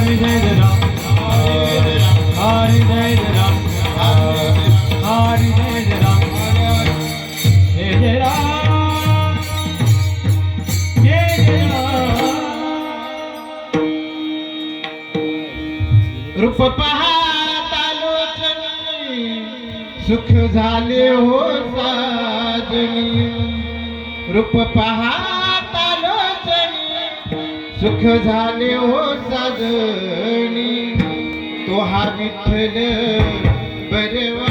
Hari Ram, Hari Ram, Hari Ram. सुख झाले हो साजनी. रूप पहातालोचनी सुख झाले हो साजनी. तो हा विठ्ठल बरेवा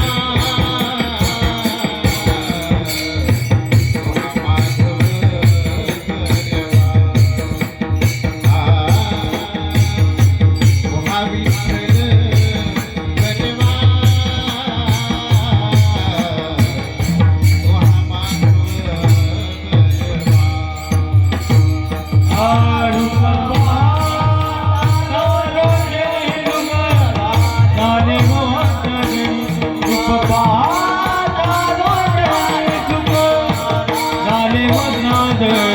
Father.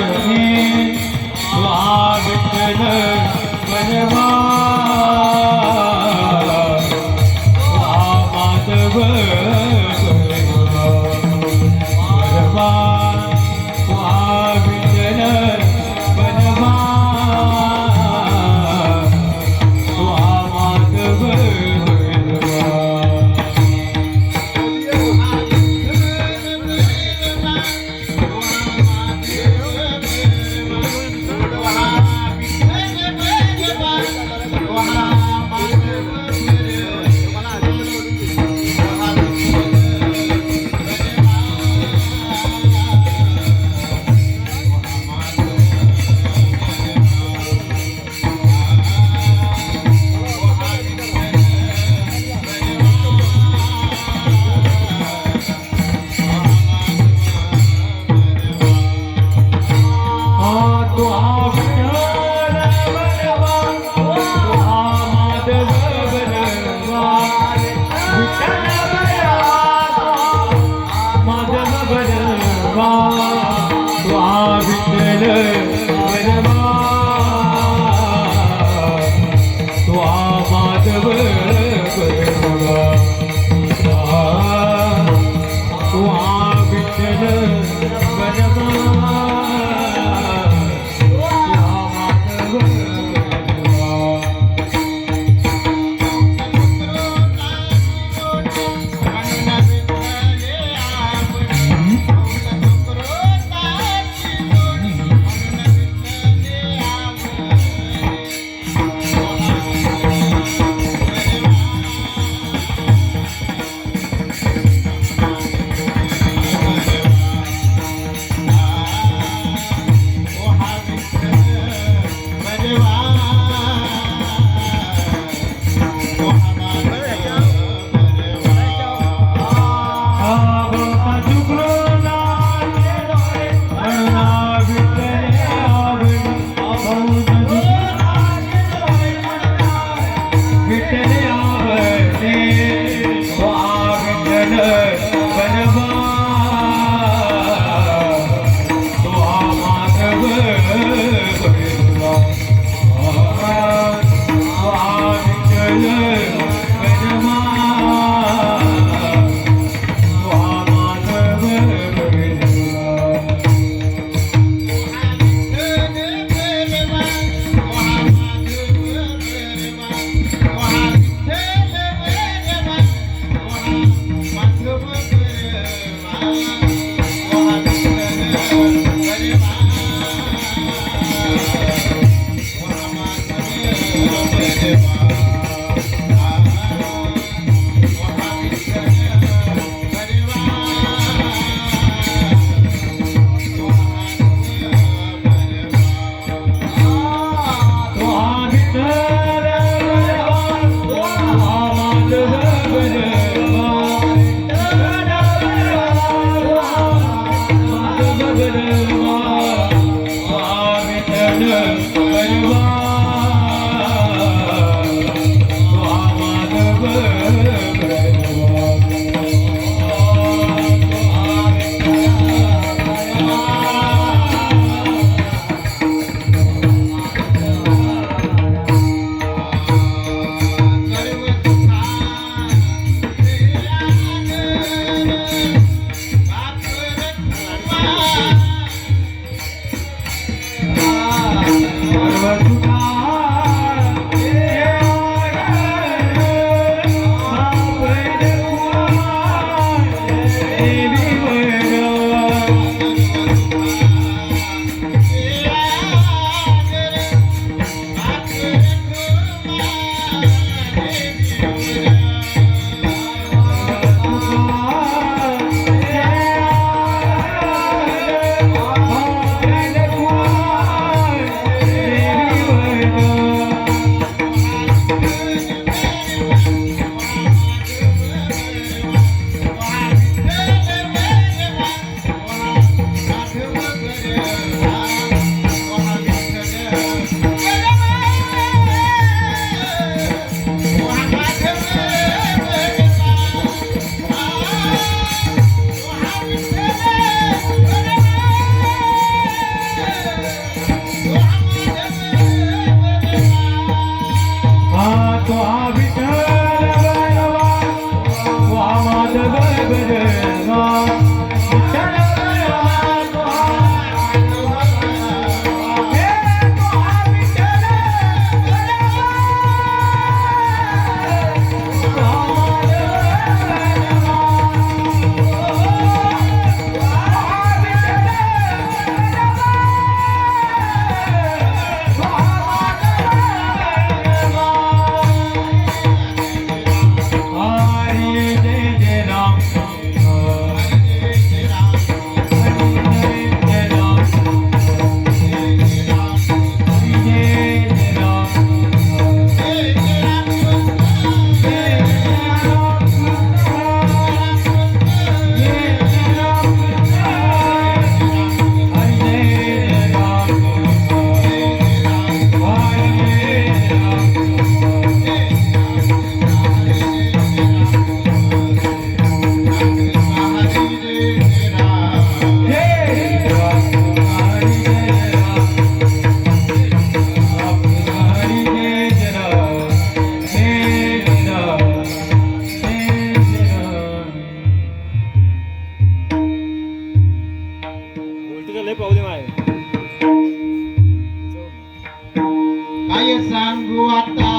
Baby. लय प्रॉब्लेम आहे. काय सांगू आता?